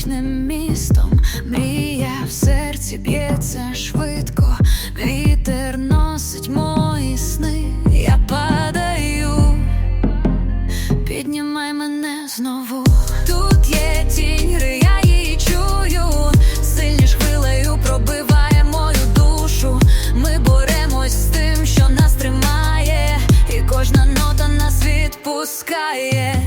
вічним містом, мрія в серці б'ється швидко, вітер носить мої сни, я падаю, піднімай мене знову. Тут є тінь, гри, я її чую, сильніш хвилею пробиває мою душу. Ми боремось з тим, що нас тримає, і кожна нота нас відпускає.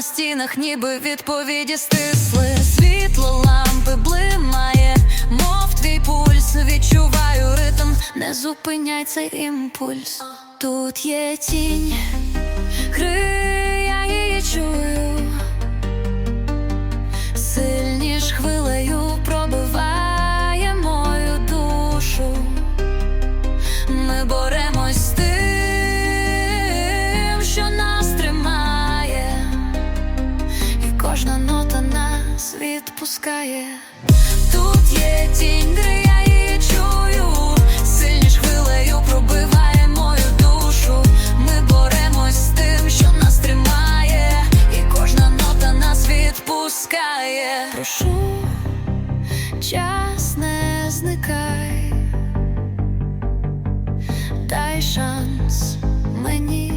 На стінах, ніби відповіді стисли. Світло лампи блимає, мов твій пульс. Відчуваю ритм, не зупиняй цей імпульс. Тут є тінь, відпускає. Тут є тінь, де я її чую, сильніш хвилею пробиває мою душу. Ми боремось з тим, що нас тримає, і кожна нота нас відпускає. Прошу, час не зникай. Дай шанс мені,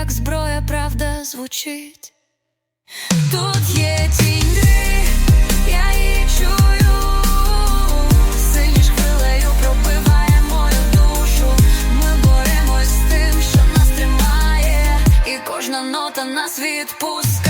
як зброя, правда звучить. Тут є тінь, я її чую, сильніш хвилею пропиває мою душу. Ми боремось з тим, що нас тримає, і кожна нота нас відпускає.